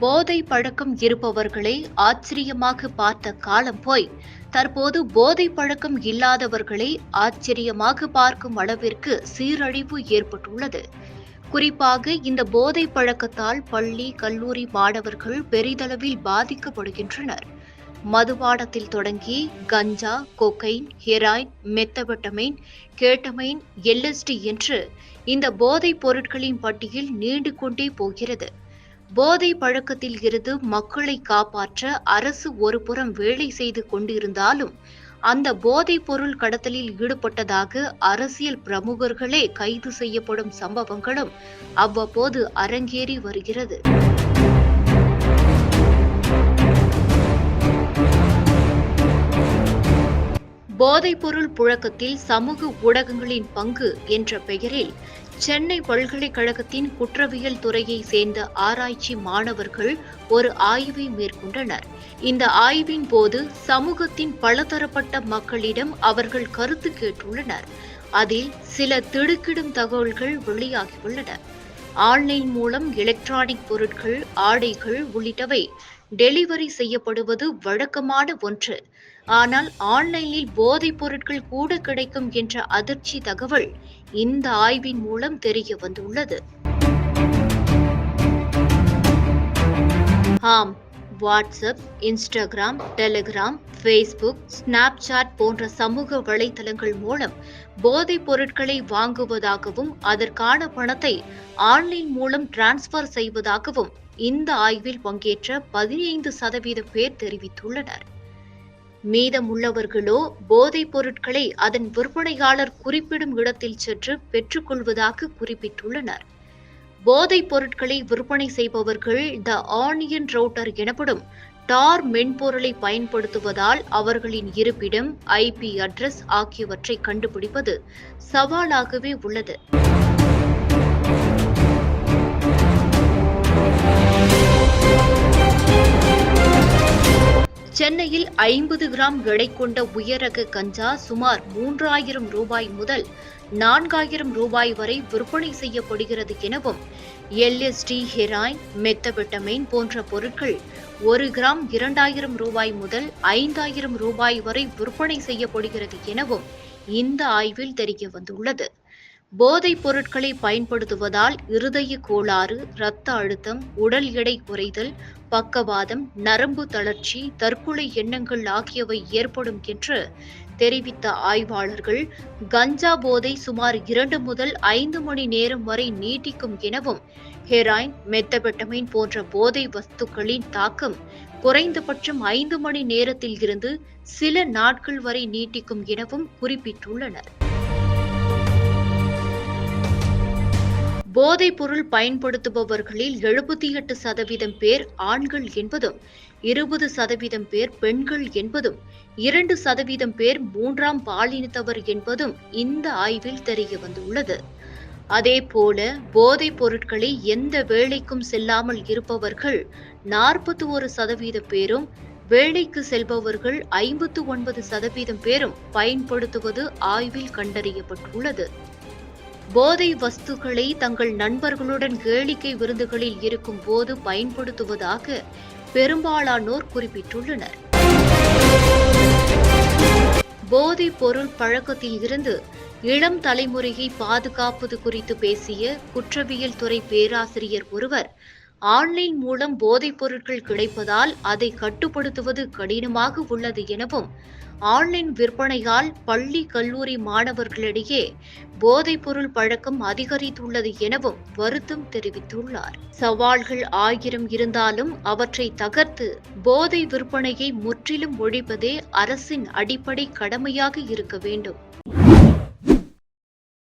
போதை பழக்கம் இருப்பவர்களை ஆச்சரியமாக பார்த்த காலம் போய் தற்போது போதை பழக்கம் இல்லாதவர்களை ஆச்சரியமாக பார்க்கும் அளவிற்கு சீரழிவு ஏற்பட்டுள்ளது. குறிப்பாக இந்த போதை பழக்கத்தால் பள்ளி கல்லூரி மாணவர்கள் பெரிதளவில் பாதிக்கப்படுகின்றனர். மதுபாடத்தில் தொடங்கி கஞ்சா cocaine heroin methamphetamine ketamine LSD என்று இந்த போதைப் பொருட்களின் பட்டியல் நீண்டு கொண்டே போகிறது. போதை பழக்கத்தில் இருந்து மக்களை காப்பாற்ற அரசு ஒருபுறம் வேலை செய்து கொண்டிருந்தாலும் அந்த போதைப் பொருள் கடத்தலில் ஈடுபட்டதாக அரசியல் பிரமுகர்களே கைது செய்யப்படும் சம்பவங்களும் அவ்வப்போது அரங்கேறி வருகிறது. போதைப்பொருள் புழக்கத்தில் சமூக ஊடகங்களின் பங்கு என்ற பெயரில் சென்னை பல்கலைக்கழகத்தின் குற்றவியல் துறையை சேர்ந்த ஆராய்ச்சி மாணவர்கள் ஒரு ஆய்வை மேற்கொண்டனர். இந்த ஆய்வின் போது சமூகத்தின் பலதரப்பட்ட மக்களிடம் அவர்கள் கருத்து கேட்டுள்ளனர். அதில் சில திடுக்கிடும் தகவல்கள் வெளியாகியுள்ளன. ஆன்லைன் மூலம் எலக்ட்ரானிக் பொருட்கள் ஆடைகள் உள்ளிட்டவை டெலிவரி செய்யப்படுவது வழக்கமான ஒன்று. ஆனால் ஆன்லைனில் போதைப் பொருட்கள் கூட கிடைக்கும் என்ற அதிர்ச்சி தகவல் இந்த ஆய்வின் மூலம் தெரிய வந்துள்ளது. ஆம் WhatsApp Instagram Telegram Facebook Snapchat போன்ற சமூக வலைதளங்கள் மூலம் போதைப் பொருட்களை வாங்குவதாகவும் அதற்கான பணத்தை ஆன்லைன் மூலம் டிரான்ஸ்பர் செய்வதாகவும் இந்த ஆய்வில் பங்கேற்ற பதினைந்து சதவீத பேர் தெரிவித்துள்ளனர். மீதமுள்ளவர்களோ போதைப் பொருட்களை அதன் விற்பனையாளர் குறிப்பிடும் இடத்தில் சென்று பெற்றுக்கொள்வதாக குறிப்பிட்டுள்ளனர். போதைப் பொருட்களை விற்பனை செய்பவர்கள் த ஆனியன் ரவுட்டர் எனப்படும் டார் மென்பொருளை பயன்படுத்துவதால் அவர்களின் இருப்பிடம் ஐபி அட்ரஸ் ஆகியவற்றை கண்டுபிடிப்பது சவாலாகவே உள்ளது. சென்னையில் ஐம்பது கிராம் எடை கொண்ட உயரக கஞ்சா சுமார் மூன்றாயிரம் ரூபாய் முதல் நான்காயிரம் ரூபாய் வரை விற்பனை செய்யப்படுகிறது எனவும் எல்எஸ்டி ஹெராயின் மெத்தபெட்டமைன் போன்ற பொருட்கள் ஒரு கிராம் இரண்டாயிரம் ரூபாய் முதல் ஐந்தாயிரம் ரூபாய் வரை விற்பனை செய்யப்படுகிறது எனவும் இந்த ஆய்வில் தெரிய வந்துள்ளது. போதைப் பொருட்களை பயன்படுத்துவதால் இருதய கோளாறு இரத்த அழுத்தம் உடல் எடை குறைதல் பக்கவாதம் நரம்பு தளர்ச்சி தற்கொலை எண்ணங்கள் ஆகியவை ஏற்படும் என்று தெரிவித்த ஆய்வாளர்கள் கஞ்சா போதை சுமார் இரண்டு முதல் ஐந்து மணி நேரம் வரை நீட்டிக்கும் எனவும் ஹெராயின் மெத்தபெட்டமைன் போன்ற போதை வஸ்துக்களின் தாக்கம் குறைந்தபட்சம் ஐந்து மணி நேரத்தில் இருந்து சில நாட்கள் வரை நீட்டிக்கும் எனவும் குறிப்பிட்டுள்ளனர். போதைப் பொருள் பயன்படுத்துபவர்களில் எழுபத்தி எட்டு சதவீதம் பேர் ஆண்கள் என்பதும் இருபது சதவீதம் பேர் பெண்கள் என்பதும் இரண்டு சதவீதம் பேர் மூன்றாம் பாலினத்தவர் என்பதும் இந்த ஆய்வில் தெரிய வந்துள்ளது. அதேபோல போதைப் பொருட்களை எந்த வேலைக்கும் செல்லாமல் இருப்பவர்கள் நாற்பத்தி ஒரு சதவீத பேரும் வேலைக்கு செல்பவர்கள் ஐம்பத்து ஒன்பது சதவீதம் பேரும் பயன்படுத்துவது ஆய்வில் கண்டறியப்பட்டுள்ளது. போதை வஸ்துக்களை தங்கள் நண்பர்களுடன் கேளிக்கை விருந்துகளில் இருக்கும் போது பயன்படுத்துவதாக பெரும்பாலானோர் குறிப்பிட்டுள்ளனர். போதைப் பொருள் பழக்கத்தில் இருந்து இளம் தலைமுறையை பாதுகாப்பது குறித்து பேசிய குற்றவியல் துறை பேராசிரியர் ஒருவர் ஆன்லைன் மூலம் போதைப் பொருட்கள் கிடைப்பதால் அதை கட்டுப்படுத்துவது கடினமாக உள்ளது எனவும் ஆன்லைன் விற்பனையால் பள்ளி கல்லூரி மாணவர்களிடையே போதைப்பொருள் பழக்கம் அதிகரித்துள்ளது எனவும் வருத்தம் தெரிவித்துள்ளார். சவால்கள் ஆயிரம் இருந்தாலும் அவற்றை தகர்த்து போதை விற்பனையை முற்றிலும் ஒழிப்பதே அரசின் அடிப்படை கடமையாக இருக்க வேண்டும்.